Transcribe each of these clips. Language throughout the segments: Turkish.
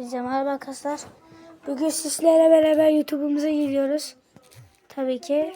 Hepinize merhaba arkadaşlar. Bugün sizlerle beraber YouTube'umuza giriyoruz. Tabii ki.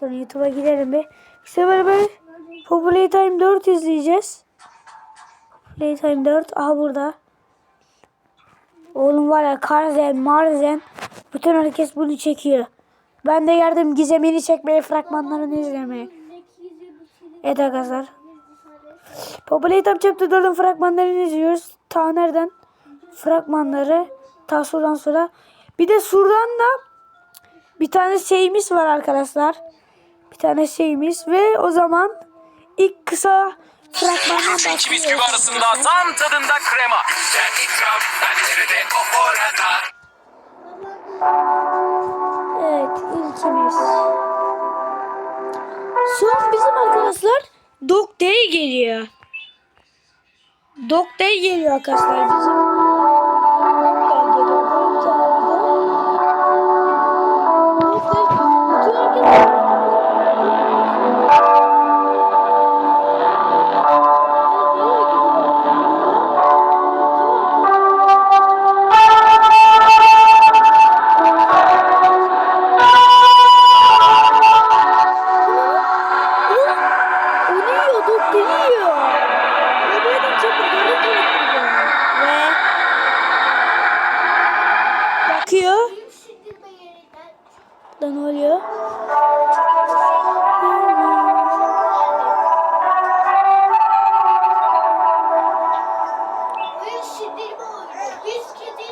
Dur YouTube'a gidelim bir. İşte beraber Playtime 4 izleyeceğiz. Playtime 4. Aha burada. Oğlum var ya Karzen, Marzen. Bütün herkes bunu çekiyor. Ben de yardım gizemini çekmeye, fragmanlarını izlemeye. Evet arkadaşlar. Popüler Top Chapter 4'ün fragmanlarını izliyoruz. Ta nereden? Fragmanları. Ta sonra. Bir de surdan da bir tane şeyimiz var arkadaşlar. Bir tane şeyimiz ve o zaman ilk kısa fragmandan İki bisküvi başlıyoruz. arasında tam tadında krema. Sen ikram, bence de o orada. Evet ilkimiz. Son bizim arkadaşlar Dog Day geliyor. Dog Day geliyor arkadaşlar bizim.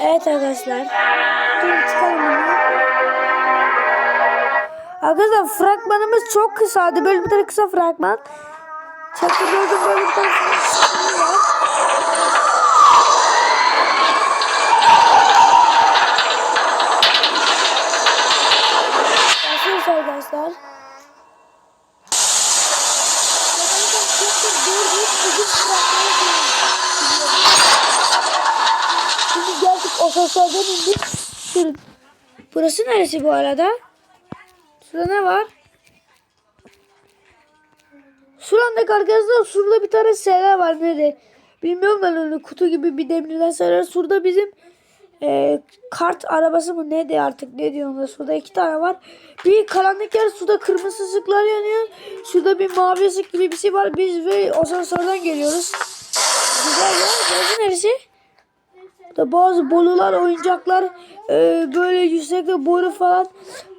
Evet arkadaşlar. Dur çıkalım bunu. Arkadaşlar fragmanımız çok kısaydı. Böyle bir tane kısa fragman. Çakı gördüm böyle bir tane fragman var. Başlıyoruz arkadaşlar. Şimdi asansörden indik. Şurada. Burası neresi bu arada? Şurada ne var? Şurandaki arkadaşlar şurada bir tane sera var nerede? Bilmiyorum ben öyle kutu gibi bir demirden sera. Şurada bizim e, kart arabası mı ne diye artık ne diyor ona. Şurada iki tane var. Bir karanlık yer suda kırmızı ışıklar yanıyor. Şurada bir mavi ışık gibi bir şey var. Biz ve asansörden geliyoruz. Güzel ya. Burası neresi? Burada bazı bolular, oyuncaklar, e, böyle yüksekte boru falan.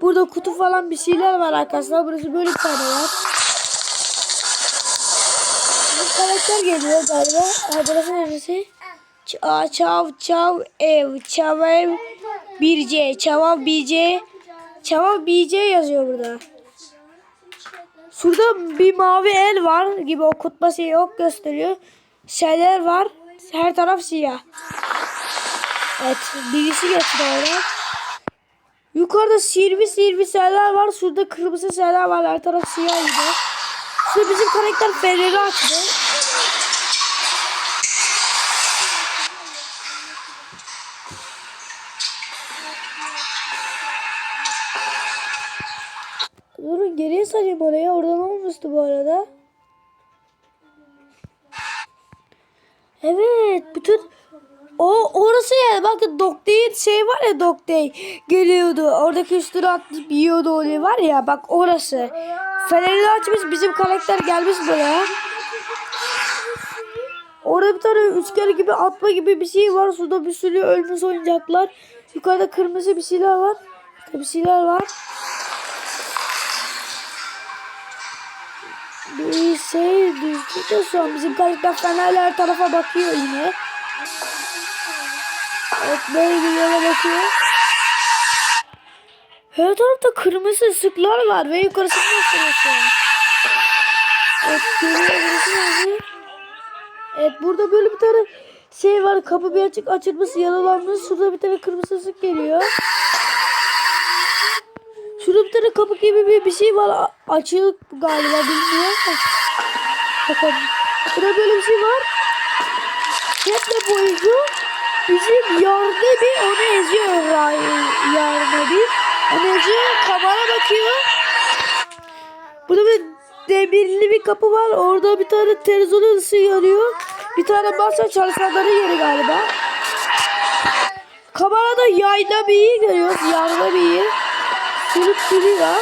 Burada kutu falan bir şeyler var arkadaşlar. Burası böyle bir tane var. Bir karakter geliyor galiba. Aa, burası neresi? Ç- çav çav ev. Çav ev 1C. Çavav 1C. Çavav 1C yazıyor burada. Şurada bir mavi el var gibi okutması yok gösteriyor. Şeyler var. Her taraf siyah. Evet birisi geçti orada. Yukarıda sirvi sirvi şeyler var. Şurada kırmızı şeyler var. Her taraf siyah gibi. Şurada bizim karakter feneri açtı. Durun geriye sarayım oraya. Oradan olmuştu bu arada. Evet. Bütün o orası ya. Bakın Dog Day'in şey var ya Dog Day. Geliyordu. Oradaki üstüne atlayıp yiyordu onu var ya. Bak orası. Fenerini açmış. Bizim karakter gelmiş buraya. Orada bir tane üçgen gibi atma gibi bir şey var. Suda bir sürü ölmüş oyuncaklar. Yukarıda kırmızı bir şeyler var. Bir şeyler var. Bir şey düştü şu an bizim karakter fenerle her tarafa bakıyor yine. Evet böyle bir yola bakıyor. Her tarafta kırmızı ışıklar var ve yukarısı burası. Evet? Evet burada böyle bir tane şey var kapı bir açık açılmış yaralanmış. Şurada bir tane kırmızı ışık geliyor. Şurada bir tane kapı gibi bir, bir şey var. Açık galiba bilmiyorum. Bakalım. Burada böyle bir şey var. Hep boyunca bizim yardebi onu eziyor. Yardebi. Onu eziyor. Kamera bakıyor. Burada bir demirli bir kapı var. Orada bir tane televizyon ışığı yanıyor. Bir tane masa çalışanların yeri galiba. Kamerada yayda bir iyi görüyoruz. Yarda bir iyi. Sürüp sürüyor.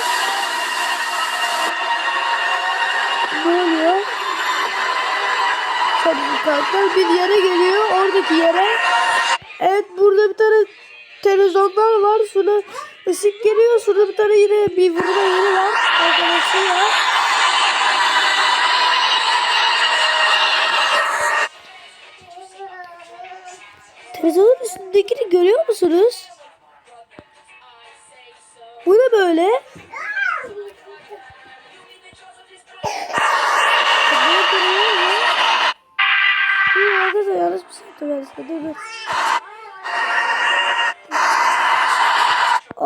Ne oluyor? Tabii bir yere geliyor. Oradaki yere. Evet burada bir tane televizyonlar var. Şuna ışık geliyor. Şurada bir tane yine bir vurma yeri var. Arkadaşı var. Televizyonun üstündekini görüyor musunuz? Bu ne böyle? Arkadaşlar yanlış bir şey yaptım. Dur dur.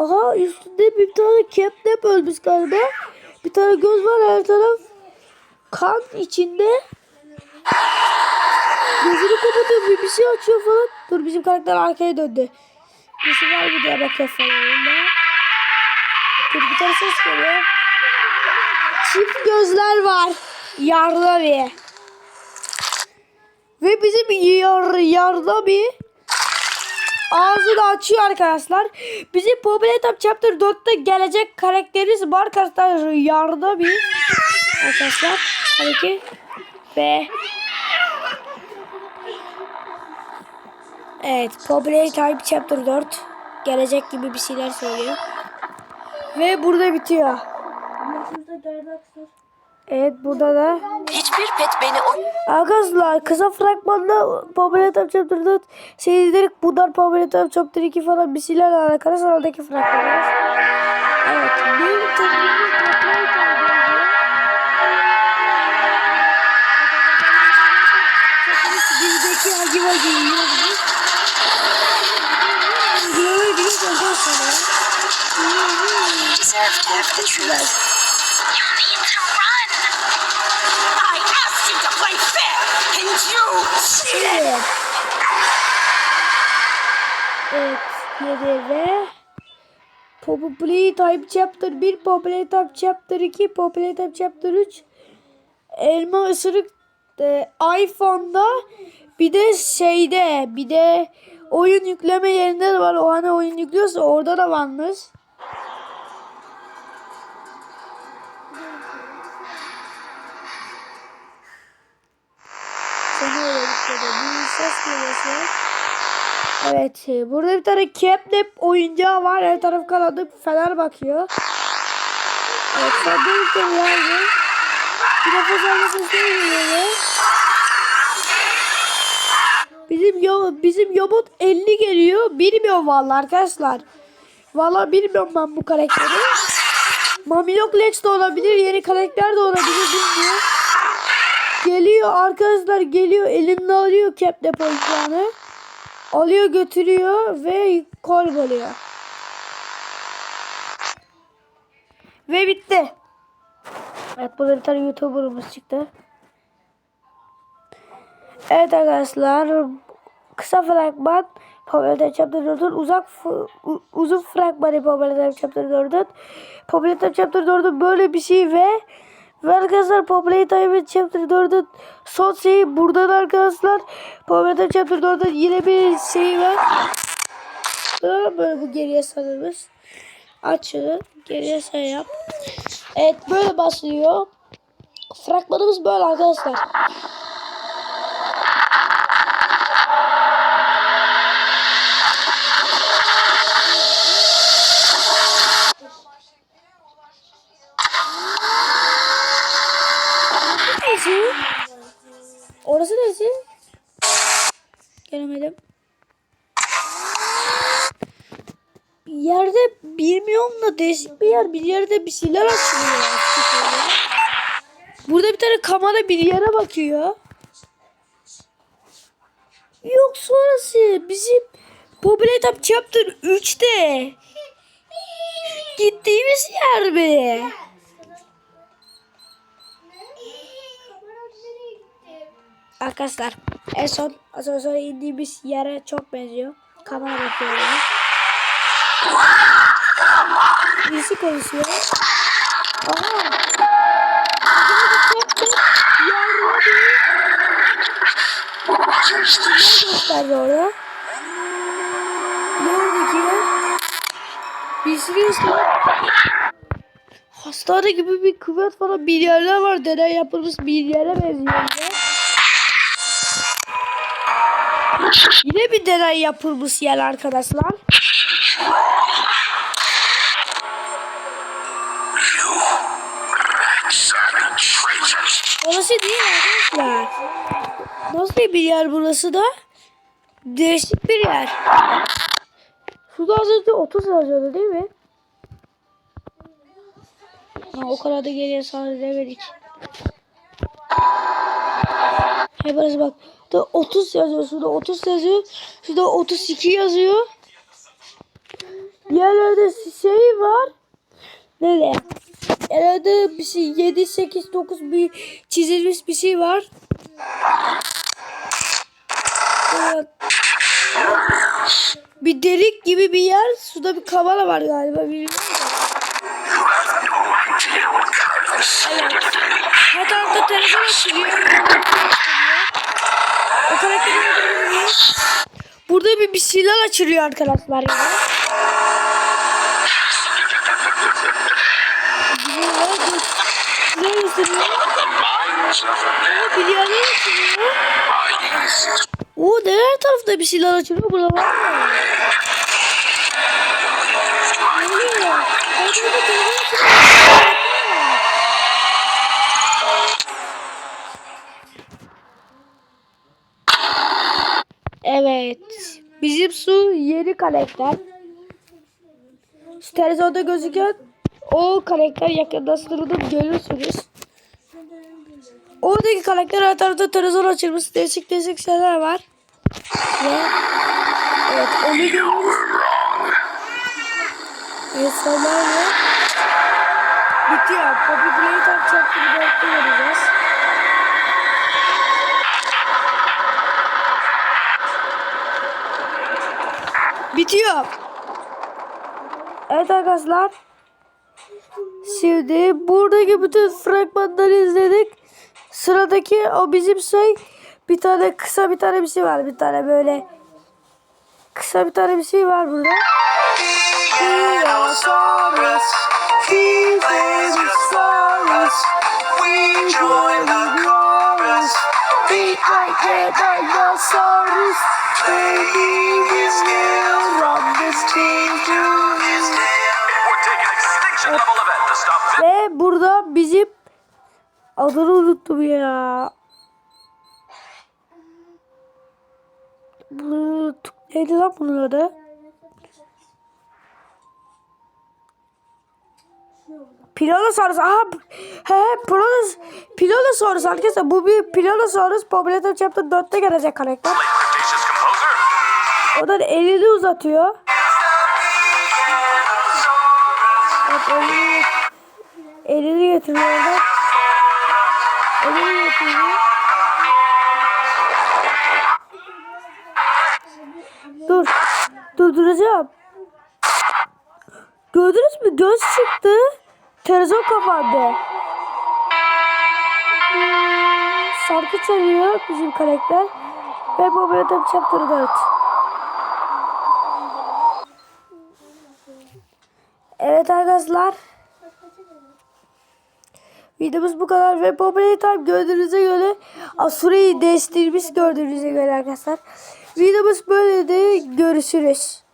Aha üstünde bir tane catnap ölmüş galiba. Bir tane göz var her taraf kan içinde. Gözünü kapatıyor bir, bir şey açıyor falan. Dur bizim karakter arkaya döndü. Birisi var mı diye bakıyor falan. Dur bir tane ses geliyor. Çift gözler var. Yarda bir. Ve bizim yar, yarda bir ağzını açıyor arkadaşlar. Bizim Popüler Top Chapter 4'te gelecek karakterimiz var arkadaşlar. Yarda bir. Arkadaşlar. Tabii ki. Ve Evet, Popüler Type Chapter 4 gelecek gibi bir şeyler söylüyor. Ve burada bitiyor. Evet, burada da Hiçbir pet beni o... Arkadaşlar kısa fragmanda Popüler Type Chapter 4 seyircilik bunlar Popüler Type Chapter 2 falan bir şeyler alakalı sıradaki fragmanlar. Evet, bir Type Bizdeki Hagi Vagi yiyor gibi. Yiyor gibi ondan sonra. Deserve to have Evet. Evet. Yedi ve Populate Type Chapter 1, Populate Type Chapter 2, Populate Type Chapter 3 Elma ısırık e, iPhone'da bir de şeyde bir de oyun yükleme yerinde de var. O hani oyun yüklüyorsa orada da varmış. Bir ses geliyor. Evet. e, Burada bir tane catnap oyuncağı var. Her taraf kanadı fener bakıyor. Evet. Ülkemi yazdı. Bir nefes almasını geliyor. Bizim yo bizim yobot 50 geliyor. Bilmiyorum vallahi arkadaşlar. Vallahi bilmiyorum ben bu karakteri. Mamilok Lex de olabilir. Yeni karakter de olabilir. Bilmiyorum. Geliyor arkadaşlar geliyor. Elinde alıyor catnap oyuncağını. Alıyor götürüyor ve kol buluyor. Ve bitti. Evet burada bir tane YouTuber'ımız çıktı. Evet arkadaşlar kısa fragman Popüler Chapter 4'ün uzak uzun fragmanı Popüler Chapter 4'ün Popüler Chapter 4'ün böyle bir şey ve ve arkadaşlar Popüler Chapter 4'ün son şeyi buradan arkadaşlar Popüler Chapter 4'ün yine bir şey var. Böyle bu geriye sarılmış. Aç şunu. Geriye say yap. Evet böyle başlıyor. Fragmanımız böyle arkadaşlar. Gelemedim. Yerde bilmiyorum da değişik bir yer. Bir yerde bir şeyler açılıyor. Burada bir tane kamera bir yere bakıyor. Yok sonrası bizim Popüler Top Chapter 3'te gittiğimiz yer mi? Arkadaşlar en son asansöre indiğimiz yere çok benziyor. Kamera bakıyor. yani. Birisi konuşuyor. Aha. Gösterdi orada? Ne oradaki ya? Bir sürü insan- Hastane gibi bir kuvvet falan bir yerler var. Deney yapılmış bir yere benziyor. Yine bir deney yapılmış yer arkadaşlar. Orası değil arkadaşlar. Nasıl bir yer burası da? Değişik bir yer. Şurada az önce 30 yazıyordu değil mi? Ha, o kadar da geriye sağ demedik. Hey burası bak. Da 30 yazıyor. Şurada 30 yazıyor. Şurada 32 yazıyor. Diğerlerde şey var. Nerede? Herhalde bir şey 7, 8, 9 bir çizilmiş bir şey var. Evet. Bir delik gibi bir yer. Suda bir kavala var galiba. Bilmiyorum. Her tarafta telefon açılıyor. O karakteri öldürebiliriz. Burada bir, bir şeyler açılıyor arkadaşlar. Yani. Güzel gösteriyor. Bir yerler açılıyor. Oo diğer tarafta bir şeyler açılıyor. Burada var mı? Ne oluyor? Her tarafta telefon açılıyor. Bizim su yeni karakter. Şu televizyonda gözüken o karakter yakınlaştırılıp görürsünüz. Oradaki karakter tarafta televizyon açılmış. Değişik değişik şeyler var. Ve evet onu görüyoruz. Sonra bitiyor. Poppy Playtime Chapter'ı 4'te göreceğiz. Bitiyor. Evet arkadaşlar. Şimdi buradaki bütün fragmanları izledik. Sıradaki o bizim şey bir tane kısa bir tane bir şey var. Bir tane böyle kısa bir tane bir şey var burada. Dinosaurus, adını unuttum ya. Bu neydi lan bunun adı? Pilonosaurus. Aha he Pilonos, Pilonosaurus arkadaşlar. Bu bir Pilonosaurus Populator Chapter 4'te gelecek karakter. O da elini uzatıyor. Evet, elini, elini getiriyor getiriyor. Dur. Durduracağım. Gördünüz mü? Göz çıktı. Televizyon kapandı. Şarkı çalıyor bizim karakter. Ve bu bölüm chapter 4. Evet arkadaşlar. Videomuz bu kadar ve Populate Time gördüğünüze göre Asuri'yi değiştirmiş gördüğünüze göre arkadaşlar. Videomuz böyleydi. Görüşürüz.